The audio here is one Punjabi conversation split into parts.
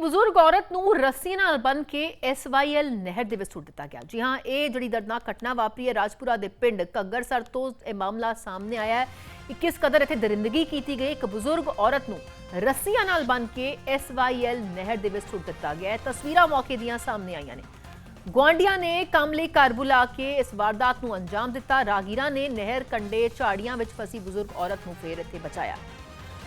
ਬਜ਼ੁਰਗ ਔਰਤ ਨੂੰ ਰੱਸੀ ਨਾਲ ਬੰਨ ਕੇ ਐਸਵਾਈਐਲ ਨਹਿਰ ਦੇ ਵਿੱਚ ਸੁੱਟ ਦਿੱਤਾ ਗਿਆ। ਜੀ ਹਾਂ, ਇਹ ਜਿਹੜੀ ਦਰਦਨਾਕ ਘਟਨਾ ਵਾਪਰੀ ਹੈ ਰਾਜਪੁਰਾ ਦੇ ਪਿੰਡ ਕੱਗਰਸਰ ਤੋਂ ਇਹ ਮਾਮਲਾ ਸਾਹਮਣੇ ਆਇਆ ਹੈ ਕਿ ਕਿਸ ਕਦਰ ਇੱਥੇ ਦਰਿੰਦਗੀ ਕੀਤੀ ਗਈ। ਇੱਕ ਬਜ਼ੁਰਗ ਔਰਤ ਨੂੰ ਰੱਸੀਆਂ ਨਾਲ ਬੰਨ ਕੇ ਐਸਵਾਈਐਲ ਨਹਿਰ ਦੇ ਵਿੱਚ ਸੁੱਟ ਦਿੱਤਾ ਗਿਆ ਹੈ। ਤਸਵੀਰਾਂ ਮੌਕੇ ਦੀਆਂ ਸਾਹਮਣੇ ਆਈਆਂ ਨੇ। ਗੁਆਂਢੀਆਂ ਨੇ ਕੰਮ ਲਈ ਘਰ ਬੁਲਾ ਕੇ ਇਸ ਵਾਰਦਾਤ ਨੂੰ ਅੰਜਾਮ ਦਿੱਤਾ। ਰਾਗੀਰਾਂ ਨੇ ਨਹਿਰ ਕੰਡੇ ਝਾੜੀਆਂ ਵਿੱਚ ਫਸੀ ਬਜ਼ੁਰਗ ਔਰਤ ਨੂੰ ਫੇਰ ਇੱਥੇ ਬਚਾਇਆ।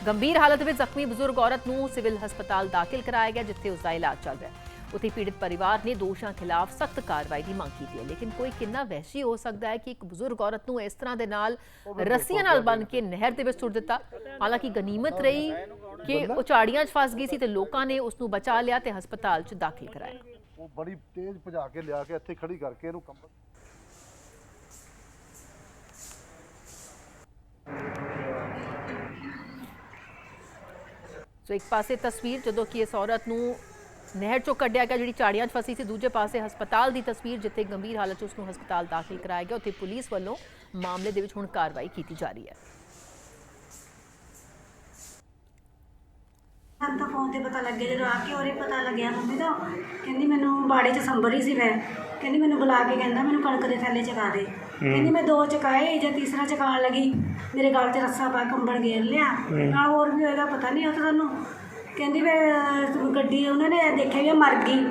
ਗੰਭੀਰ ਹਾਲਤ ਵਿੱਚ ਜ਼ਖਮੀ ਬਜ਼ੁਰਗ ਔਰਤ ਨੂੰ ਸਿਵਲ ਹਸਪਤਾਲ ਦਾਖਲ ਕਰਾਇਆ ਗਿਆ, ਜਿੱਥੇ ਉਸ ਦਾ ਇਲਾਜ ਚੱਲ ਰਿਹਾ ਹੈ। ਉੱਥੇ ਪੀੜਤ ਪਰਿਵਾਰ ਨੇ ਦੋਸ਼ਾਂ ਖਿਲਾਫ ਸਖਤ ਕਾਰਵਾਈ ਦੀ ਮੰਗ ਕੀਤੀ ਹੈ। ਲੇਕਿਨ ਕੋਈ ਕਿੰਨਾ ਵਹਿਸ਼ੀ ਹੋ ਸਕਦਾ ਹੈ ਕਿ ਇੱਕ ਬਜ਼ੁਰਗ ਔਰਤ ਨੂੰ ਇਸ ਤਰ੍ਹਾਂ ਦੇ ਨਾਲ ਰੱਸੀਆਂ ਨਾਲ ਬੰਨ੍ਹ ਕੇ ਨਹਿਰ ਦੇ ਵਿੱਚ ਸੁੱਟ ਦਿੱਤਾ? ਹਾਲਾਂਕਿ ਗਨੀਮਤ ਰਹੀ ਕਿ ਉਹ ਝਾੜੀਆਂ 'ਚ ਫਸ ਗਈ ਸੀ ਤੇ ਲੋਕਾਂ ਨੇ ਉਸ ਨੂੰ ਬਚਾ ਲਿਆ ਤੇ ਹਸਪਤਾਲ 'ਚ ਦਾਖਲ ਕਰਾਇਆ। ਉਹ ਬੜੀ ਤੇਜ਼ ਭਜਾ ਕੇ ਲਿਆ ਕੇ ਇੱਥੇ ਖੜੀ ਕਰਕੇ ਇਹਨੂੰ ਕੰਬਲ ਸੋ ਇੱਕ ਪਾਸੇ ਤਸਵੀਰ ਜਦੋਂ ਕਿ ਇਸ ਔਰਤ ਨੂੰ ਨਹਿਰ ਚੋਂ ਕੱਢਿਆ ਗਿਆ, ਜਿਹੜੀ ਝਾੜੀਆਂ 'ਚ ਫਸੀ ਸੀ, ਦੂਜੇ ਪਾਸੇ ਹਸਪਤਾਲ ਦੀ ਤਸਵੀਰ ਜਿੱਥੇ ਗੰਭੀਰ ਹਾਲਤ 'ਚ ਉਸ ਨੂੰ ਹਸਪਤਾਲ ਦਾਖਲ ਕਰਾਇਆ ਗਿਆ, ਉੱਥੇ ਪੁਲਿਸ ਵੱਲੋਂ ਮਾਮਲੇ ਦੇ ਵਿੱਚ ਹੁਣ ਕਾਰਵਾਈ ਕੀਤੀ ਜਾ ਰਹੀ ਹੈ। ਸਾਨੂੰ ਤਾਂ ਫੋਨ ਤੇ ਪਤਾ ਲੱਗਿਆ ਜਦੋਂ ਆ ਕੇ ਉਹਰੇ ਪਤਾ ਲੱਗਿਆ ਮੰਮੀ ਦਾ ਕਹਿੰਦੀ ਮੈਨੂੰ ਬਾੜੇ 'ਚ ਸੰਭਰ ਸੀ ਮੈਂ। ਕਹਿੰਦੀ ਮੈਨੂੰ ਬੁਲਾ ਕੇ ਕਹਿੰਦਾ ਮੈਨੂੰ ਕਣਕ ਦੇ ਥੈਲੇ ਚਕਾ ਦੇ। ਕਹਿੰਦੀ ਮੈਂ ਦੋ ਚਕਾਏ ਜਾਂ ਤੀਸਰਾ ਚਕਾਉਣ ਲੱਗੀ ਮੇਰੇ ਗਲ 'ਚ ਰੱਸਾ ਪਾ ਕੰਬਲ ਘੇਰ ਲਿਆ। ਨਾਲ ਹੋਰ ਵੀ ਹੋਏਗਾ ਪਤਾ ਨਹੀਂ ਉਹ ਤਾਂ ਤੁਹਾਨੂੰ ਕਹਿੰਦੀ ਅਹ, ਗੱਡੀ ਉਹਨਾਂ ਨੇ ਦੇਖਿਆ ਵੀ ਮਰ ਗਈ।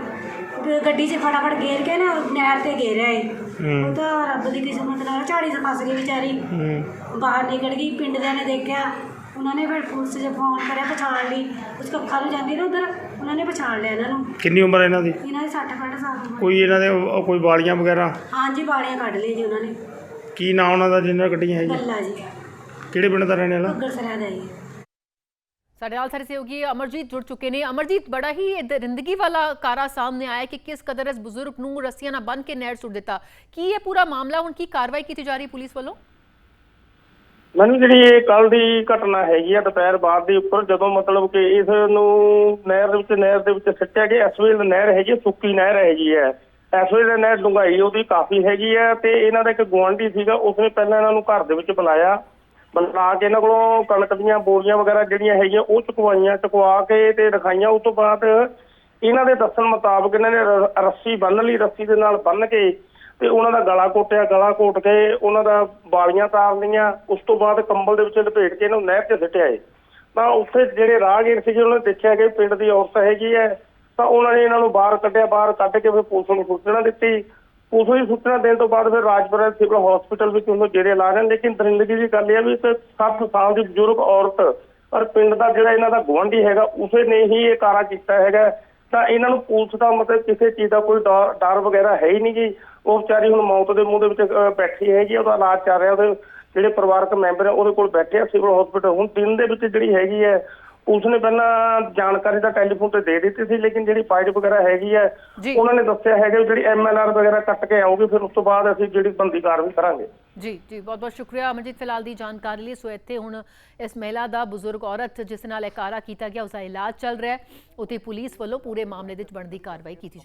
ਗੱਡੀ 'ਚ ਫਟਾਫਟ ਘੇਰ ਕੇ ਨਾ ਨਹਿਰ ਤੇ ਘੇਰਿਆ ਏ। ਉਹ ਤਾਂ ਰੱਬ ਦੀ ਕਿਸਮਤ ਨਾਲ ਝਾੜੀ 'ਚ ਫਸ ਗਈ ਵਿਚਾਰੀ। ਬਾਹਰ ਨਿਕਲ ਗਈ ਪਿੰਡ ਦੇ ਨੇ ਦੇਖਿਆ। ਉਹਨਾਂ ਨੇ ਫਿਰ ਪੁਲਿਸ 'ਚ ਫੋਨ ਕਰਿਆ ਪਛਾਣ ਲਈ ਉਸ ਕੱਖਾਂ ਨੂੰ ਜਾਂਦੀ ਨਾ ਉਧਰ ਉਹਨਾਂ ਨੇ ਪਛਾਣ ਲਿਆ ਇਹਨਾਂ ਨੂੰ ਕਿੰਨੀ ਉਮਰ ਹੈ ਇਹਨਾਂ ਦੀ ਇਹਨਾਂ ਦੇ 60 65 ਸਾਲ ਉਮਰ ਕੋਈ ਇਹਨਾਂ ਦੇ ਉਹ- ਕੋਈ ਵਾਲੀਆਂ ਵਗੈਰਾ ਹਾਂਜੀ ਬਾੜੀਆਂ ਕੱਢ ਲਈ ਜੀ ਉਹਨਾਂ ਨੇ ਕੀ ਨਾਂ ਉਹਨਾਂ ਦਾ ਜਿਹਨਾਂ ਕੱਢੀਆਂ ਹੈ ਜੀ ਗੱਲਾ ਜੀ ਕਿਹੜੇ ਪਿੰਡ ਦਾ ਰਹਿਣ ਵਾਲਾ ਸਰਿਆ ਦਾ ਜੀ ਸਾਡੇ ਨਾਲ ਸਾਡੇ ਸਹਿਯੋਗੀ ਅਮਰਜੀਤ ਜੁੜ ਚੁੱਕੇ ਨੇ ਅਮਰਜੀਤ ਬੜਾ ਹੀ ਇਹ ਦਰਿੰਦਗੀ ਵਾਲਾ ਕਾਰਾ ਸਾਹਮਣੇ ਆਇਆ ਕਿ ਕਿਸ ਕਦਰ ਇਸ ਬਜ਼ੁਰਗ ਨੂੰ ਰੱਸੀਆਂ ਨਾਲ ਬੰਨ੍ਹ ਕੇ ਨਹਿਰ ਸੁੱਟ ਦਿੱਤਾ ਕੀ ਇਹ ਪੂਰਾ ਮਾਮਲਾ ਹੁਣ ਕੀ ਕਾਰਵਾਈ ਕੀਤੀ ਜਾ ਰਹੀ ਪੁਲਿਸ ਵੱਲੋਂ ਮੈਨੂੰ ਜਿਹੜੀ ਇਹ ਕੱਲ ਦੀ ਘਟਨਾ ਹੈਗੀ ਆ ਦੁਪਹਿਰ ਬਾਅਦ ਦੇ ਉੱਪਰ ਜਦੋਂ ਮਤਲਬ ਕਿ ਇਸ ਨੂੰ ਨਹਿਰ ਦੇ ਵਿੱਚ ਨਹਿਰ ਦੇ ਵਿੱਚ ਸਿੱਟਿਆ ਗਿਆ ਇਸ ਵੇਲੇ ਨਹਿਰ ਹੈਗੀ ਆ, ਸੁੱਕੀ ਨਹਿਰ ਹੈਗੀ ਹੈ ਇਸ ਵੇਲੇ ਨਹਿਰ ਡੁੰਗਾਈ ਉਹਦੀ ਕਾਫੀ ਹੈਗੀ ਹੈ ਤੇ ਇਹਨਾਂ ਦਾ ਇੱਕ ਗੁਆਂਢੀ ਸੀਗਾ ਉਸਨੇ ਪਹਿਲਾਂ ਇਹਨਾਂ ਨੂੰ ਘਰ ਦੇ ਵਿੱਚ ਬੁਲਾਇਆ। ਬੁਲਾ ਕੇ ਇਹਨਾਂ ਕੋਲੋਂ ਕਣਕ ਦੀਆਂ ਬੋਰੀਆਂ ਵਗੈਰਾ ਜਿਹੜੀਆਂ ਹੈਗੀਆਂ ਉਹ ਚੁਕਵਾਈਆਂ ਚੁਕਵਾ ਕੇ ਤੇ ਰਖਾਈਆਂ। ਉਸ ਤੋਂ ਬਾਅਦ ਇਹਨਾਂ ਦੇ ਦੱਸਣ ਮੁਤਾਬਕ ਇਹਨਾਂ ਨੇ ਰ- ਰੱਸੀ ਬੰਨ੍ਹ ਲਈ ਰੱਸੀ ਦੇ ਨਾਲ ਬੰਨ੍ਹ ਕੇ ਤੇ ਉਹਨਾਂ ਦਾ ਗਲਾ ਕੋਟਿਆ ਗਲਾ ਕੋਟ ਕੇ ਉਹਨਾਂ ਦਾ ਬਾਲੀਆਂ ਤਾਰ ਲਈਆਂ ਉਸ ਤੋਂ ਬਾਅਦ ਕੰਬਲ ਦੇ ਵਿੱਚ ਲਪੇਟ ਕੇ ਇਹਨੂੰ ਨਹਿਰ 'ਚ ਸਿੱਟਿਆ ਏ ਤਾਂ ਉੱਥੇ ਜਿਹੜੇ ਰਾਹਗੀਰ ਸੀਗੇ, ਉਹਨਾਂ ਨੇ ਦੇਖਿਆ ਕਿ ਪਿੰਡ ਦੀ ਔਰਤ ਹੈਗੀ ਹੈ, ਤਾਂ ਉਹਨਾਂ ਨੇ ਇਹਨਾਂ ਨੂੰ ਬਾਹਰ ਕੱਢਿਆ, ਬਾਹਰ ਕੱਢ ਕੇ ਫਿਰ ਪੁਲਿਸ ਨੂੰ ਸੂਚਨਾ ਦਿੱਤੀ। ਪੁਲਿਸ ਨੂੰ ਸੂਚਨਾ ਦੇਣ ਤੋਂ ਬਾਅਦ ਫਿਰ ਰਾਜਪੁਰਾ ਸਿਵਲ ਹਸਪੀਟਲ ਵਿੱਚ ਉਹਨੂੰ ਜੇਰੇ ਲਾ ਰਹੇ ਲੇਕਿਨ ਦਰਿੰਦਗੀ ਦੀ ਗੱਲ ਇਹ ਹੈ ਵੀ ਇੱਕ 60 ਸਾਲ ਦੀ ਬਜ਼ੁਰਗ ਔਰਤ, ਔਰ ਪਿੰਡ ਦਾ ਜਿਹੜਾ ਇਹਨਾਂ ਦਾ ਗੁਆਂਢੀ ਹੈਗਾ, ਉਸੇ ਨੇ ਹੀ ਇਹ ਕਾਰਾ ਕੀਤਾ ਹੈਗਾ। ਤਾਂ ਇਹਨਾਂ ਨੂੰ ਪੁਲਿਸ ਦਾ ਮਤਲਬ ਕਿਸੇ ਚੀਜ਼ ਦਾ ਕੋਈ ਡਰ ਡਰ ਵਗੈਰਾ ਹੈ ਹੀ ਨਹੀਂ ਜੀ ਉਹ ਵਿਚਾਰੀ ਹੁਣ ਮੌਤ ਦੇ ਮੂੰਹ ਦੇ ਵਿੱਚ ਅਹ, ਬੈਠੀ ਹੈਗੀ ਆ, ਉਹਦਾ ਇਲਾਜ ਚੱਲ ਰਿਹਾ ਉਹਦੇ ਜਿਹੜੇ ਪਰਿਵਾਰਕ ਮੈਂਬਰ ਆ ਉਹਦੇ ਕੋਲ ਬੈਠੇ ਆ ਸਿਵਲ ਹਸਪੀਟਲ। ਹੁਣ ਦਿਨ ਦੇ ਵਿੱਚ ਜਿਹੜੀ ਹੈਗੀ ਹੈ ਪੁਲਿਸ ਨੇ ਪਹਿਲਾਂ ਜਾਣਕਾਰੀ ਤਾਂ ਟੈਲੀਫੋਨ ਤੇ ਦੇ ਦਿੱਤੀ ਸੀ ਲੇਕਿਨ ਜਿਹੜੀ ਫਾਈਲ ਵਗੈਰਾ ਹੈਗੀ ਹੈ ਜੀ। ਉਹਨਾਂ ਨੇ ਦੱਸਿਆ ਹੈਗਾ ਵੀ ਜਿਹੜੀ ਐਮਐਲਆਰ ਵਗੈਰਾ ਕੱਟ ਕੇ ਆਊਗੀ ਫਿਰ ਉਸ ਤੋਂ ਬਾਅਦ ਅਸੀਂ ਜਿਹੜੀ ਬੰਦੀ ਕਾਰਵਾਈ ਕਰਾਂਗੇ। ਜੀ ਜੀ ਬਹੁਤ ਬਹੁਤ ਸ਼ੁਕਰੀਆ ਅਮਰਜੀਤ ਫਿਲਹਾਲ ਦੀ ਜਾਣਕਾਰੀ ਲਈ। ਸੋ ਇੱਥੇ ਹੁਣ ਇਸ ਮਹਿਲਾ ਦਾ ਬਜ਼ੁਰਗ ਔਰਤ ਜਿਸ ਨਾਲ ਇਹ ਕਾਰਾ ਕੀਤਾ ਗਿਆ ਉਸ ਦਾ ਇਲਾਜ ਚੱਲ ਰਿਹਾ ਹੈ। ਉੱਥੇ ਪੁਲਿਸ ਵੱਲੋਂ ਪੂਰੇ ਮਾਮਲੇ ਦੇ ਵਿੱਚ ਬਣਦੀ ਕਾਰਵਾਈ ਕੀਤੀ ਜਾ